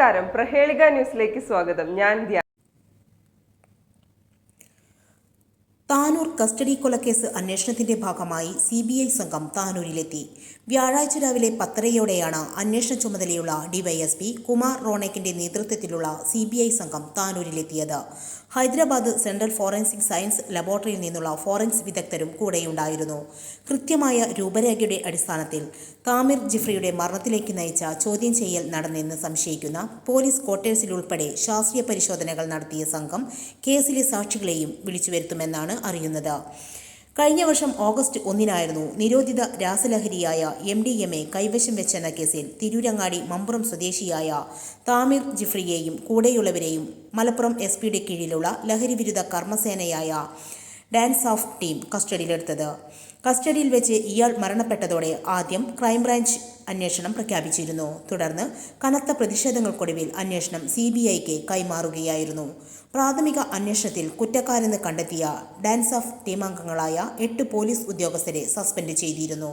നമസ്കാരം. പ്രഹേളിക ന്യൂസിലേക്ക് സ്വാഗതം. ഞാൻ ധ്യാൻ താനൂർ കസ്റ്റഡി കൊലക്കേസ് അന്വേഷണത്തിന്റെ ഭാഗമായി സി ബി ഐ സംഘം താനൂരിലെത്തി. വ്യാഴാഴ്ച രാവിലെ പത്തരയോടെയാണ് അന്വേഷണ ചുമതലയുള്ള ഡിവൈഎസ്പി കുമാർ റോണക്കിന്റെ നേതൃത്വത്തിലുള്ള സി ബി ഐ സംഘം താനൂരിലെത്തിയത്. ഹൈദരാബാദ് സെൻട്രൽ ഫോറൻസിക് സയൻസ് ലബോറട്ടറിയിൽ നിന്നുള്ള ഫോറൻസിക് വിദഗ്ധരും കൂടെയുണ്ടായിരുന്നു. കൃത്യമായ രൂപരേഖയുടെ അടിസ്ഥാനത്തിൽ താമിർ ജിഫ്രിയുടെ മരണത്തിലേക്ക് നയിച്ച ചോദ്യം ചെയ്യൽ നടന്നെന്ന് സംശയിക്കുന്ന പോലീസ് ക്വാർട്ടേഴ്സിലുൾപ്പെടെ ശാസ്ത്രീയ പരിശോധനകൾ നടത്തിയ സംഘം കേസിലെ സാക്ഷികളെയും വിളിച്ചു വരുത്തുമെന്നാണ് അറിയുന്നത്. കഴിഞ്ഞ വർഷം ഓഗസ്റ്റ് ഒന്നിനായിരുന്നു നിരോധിത രാസലഹരിയായ എം ഡി എം എ കൈവശം വെച്ചെന്ന കേസിൽ തിരൂരങ്ങാടി മമ്പുറം സ്വദേശിയായ താമിർ ജിഫ്രിയെയും കൂടെയുള്ളവരെയും മലപ്പുറം എസ് പിയുടെ കീഴിലുള്ള ലഹരിവിരുദ്ധ കർമ്മസേനയായ ഡാൻസ് ഓഫ് ടീം കസ്റ്റഡിയിലെടുത്തത്. കസ്റ്റഡിയിൽ വെച്ച് ഇയാൾ മരണപ്പെട്ടതോടെ ആദ്യം ക്രൈംബ്രാഞ്ച് അന്വേഷണം പ്രഖ്യാപിച്ചിരുന്നു. തുടർന്ന് കനത്ത പ്രതിഷേധങ്ങൾക്കൊടുവിൽ അന്വേഷണം സി ബി ഐക്ക് കൈമാറുകയായിരുന്നു. പ്രാഥമിക അന്വേഷണത്തിൽ കുറ്റക്കാരെന്ന് കണ്ടെത്തിയ ഡാൻസ് ഓഫ് ടീമംഗങ്ങളായ എട്ട് പോലീസ് ഉദ്യോഗസ്ഥരെ സസ്പെൻഡ് ചെയ്തിരുന്നു.